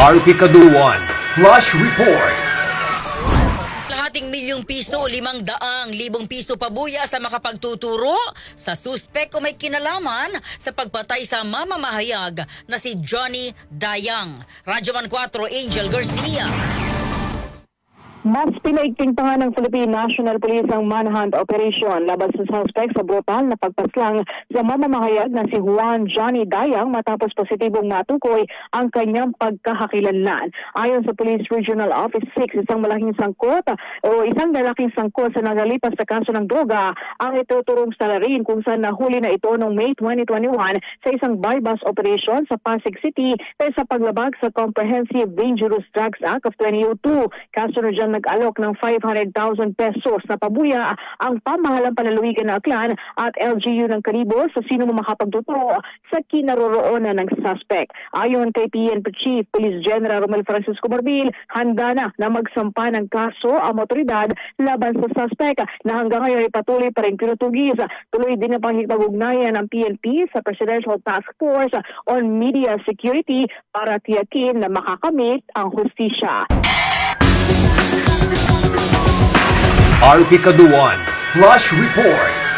RP Kaduan, Flash Report. Lahating milyong piso, limang daang libong piso pabuya sa makapagtuturo sa suspek o may kinalaman sa pagpatay sa mamamahayag na si Johnny Dayang. Radyoman 4, Angel Garcia. Mas pinaigting pa nga ng Philippine National Police ang manhunt operation laban sa suspect sa brutal na pagpaslang sa mamamahayag na si Juan Johnny Dayang matapos positibong matukoy ang kanyang pagkakakilanlan. Ayon sa Police Regional Office 6, isang malaking sangkot o isang lalaking sangkot sa nagalipas sa kaso ng droga ang ituturong salarin kung saan nahuli na ito noong May 2021 sa isang bypass operation sa Pasig City dahil sa paglabag sa Comprehensive Dangerous Drugs Act of 2002. Kaso na dyan nag-alok ng 500,000 pesos na pabuya ang pamahalang panalawigan ng Aklan at LGU ng Karibo sa sino makapagtuturo sa kinaroroonan ng suspect. Ayon kay PNP Chief Police General Romel Francisco Marbil, handa na na magsampa ng kaso ang otoridad laban sa suspect na hanggang ngayon ay patuloy pa rin pinutugis. Tuloy din ang pangipag-ugnayan ng PNP sa Presidential Task Force on Media Security para tiyakin na makakamit ang hustisya. RP Kaduan, Flash Report.